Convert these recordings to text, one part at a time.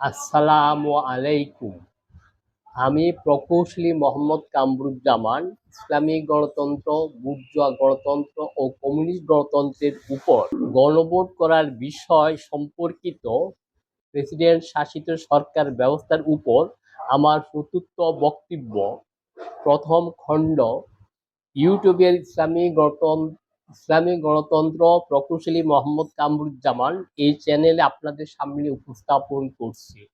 আসসালামু আলাইকুম। আমি প্রকৌশলী মোহাম্মদ কামরুজ্জামান ইসলামিক গণতন্ত্র, বুর্জোয়া গণতন্ত্র ও কমিউনিস্ট গণতন্ত্রের উপর গণভোট করার বিষয় সম্পর্কিত প্রেসিডেন্ট শাসিত সরকার ব্যবস্থার উপর আমার চতুর্থ বক্তব্য প্রথম খণ্ড, ইউটিউবের ইসলামী গণতন্ত্র ইসলামী গণতন্ত্র প্রকৌশলী মোহাম্মদ কামরুজ্জামান এই চ্যানেলে আপনাদের সামনে উপস্থাপন করছি।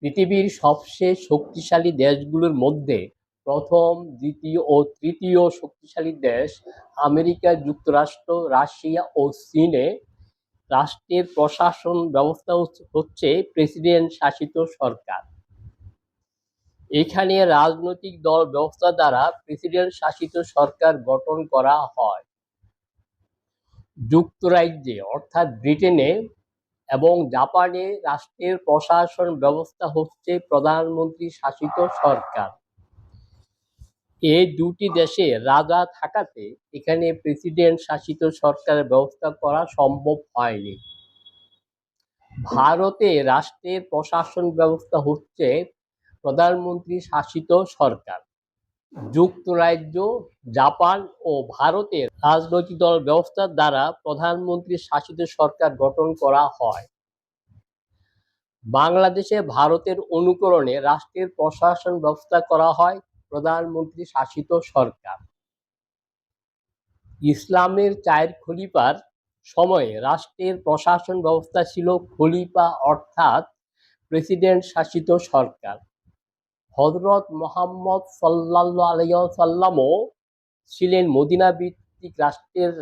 পৃথিবীর সবচেয়ে শক্তিশালী দেশগুলোর মধ্যে প্রথম, দ্বিতীয় ও তৃতীয় শক্তিশালী দেশ আমেরিকা, যুক্তরাষ্ট্র, রাশিয়া ও চীনে। রাষ্ট্রের প্রশাসন ব্যবস্থা হচ্ছে- প্রেসিডেন্ট শাসিত সরকার। এখানে রাজনৈতিক দল ব্যবস্থা দ্বারা প্রেসিডেন্ট শাসিত সরকার গঠন করা হয়। যুক্তরাজ্যে, অর্থাৎ ব্রিটেনে এবং জাপানে রাষ্ট্রের প্রশাসন ব্যবস্থা হচ্ছে প্রধানমন্ত্রী শাসিত সরকার। এই দুটি দেশে রাজা থাকাতে এখানে প্রেসিডেন্ট শাসিত সরকারের ব্যবস্থা করা সম্ভব হয়নি। ভারতে রাষ্ট্রের প্রশাসন ব্যবস্থা হচ্ছে প্রধানমন্ত্রী শাসিত সরকার। যুক্তরাজ্য, জাপান ও ভারতের রাজনৈতিক দল ব্যবস্থার দ্বারা প্রধানমন্ত্রী শাসিত সরকার গঠন করা হয়। বাংলাদেশে ভারতের অনুকরণে রাষ্ট্রের প্রশাসন ব্যবস্থা করা হয় প্রধানমন্ত্রী শাসিত সরকার। ইসলামের চায়ের খলিফার সময়ে রাষ্ট্রের প্রশাসন ব্যবস্থা ছিল খলিফা অর্থাৎ প্রেসিডেন্ট শাসিত সরকার। হজরত মোহাম্মদ সাল্লাহ আলাইসাল্লামও ছিলেন মদিনা ভিত্তিক রাষ্ট্রের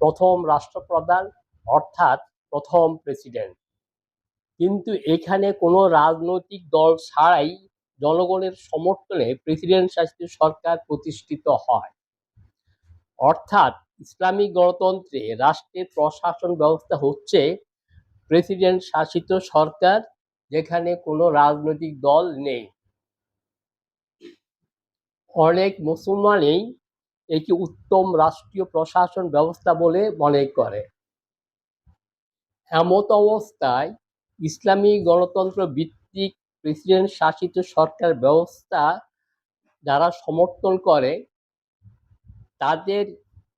প্রথম রাষ্ট্রপ্রধান, অর্থাৎ প্রথম প্রেসিডেন্ট কিন্তু এখানে কোনো রাজনৈতিক দল ছাড়াই জনগণের সমর্থনে প্রেসিডেন্ট শাসিত সরকার প্রতিষ্ঠিত হয়। অর্থাৎ ইসলামিক গণতন্ত্রে রাষ্ট্রের প্রশাসন ব্যবস্থা হচ্ছে প্রেসিডেন্ট শাসিত সরকার, যেখানে কোনো রাজনৈতিক দল নেই। অনেক মুসলমানই একে উত্তম রাষ্ট্রীয় প্রশাসন ব্যবস্থা বলে মনে করে। এমত অবস্থায় ইসলামী গণতন্ত্র ভিত্তিক প্রেসিডেন্ট শাসিত সরকার ব্যবস্থা যারা সমর্থন করে, তাদের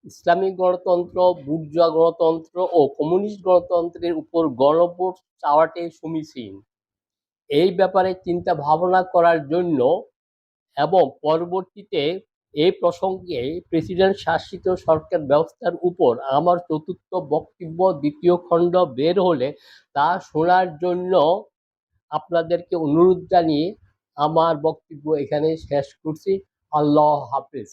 ইসলামিক গণতন্ত্র, বুর্জোয়া গণতন্ত্র ও কমিউনিস্ট গণতন্ত্রের উপর গণভোট চাওয়াটাই সমীচীন এই ব্যাপারে চিন্তা ভাবনা করার জন্য এবং পরবর্তীতে এই প্রসঙ্গে প্রেসিডেন্ট শাসিত সরকার ব্যবস্থার উপর আমার চতুর্থ বক্তব্য, দ্বিতীয় খণ্ড বের হলে তা শোনার জন্য আপনাদেরকে অনুরোধ জানিয়ে আমার বক্তব্য এখানে শেষ করছি। আল্লাহ হাফিজ।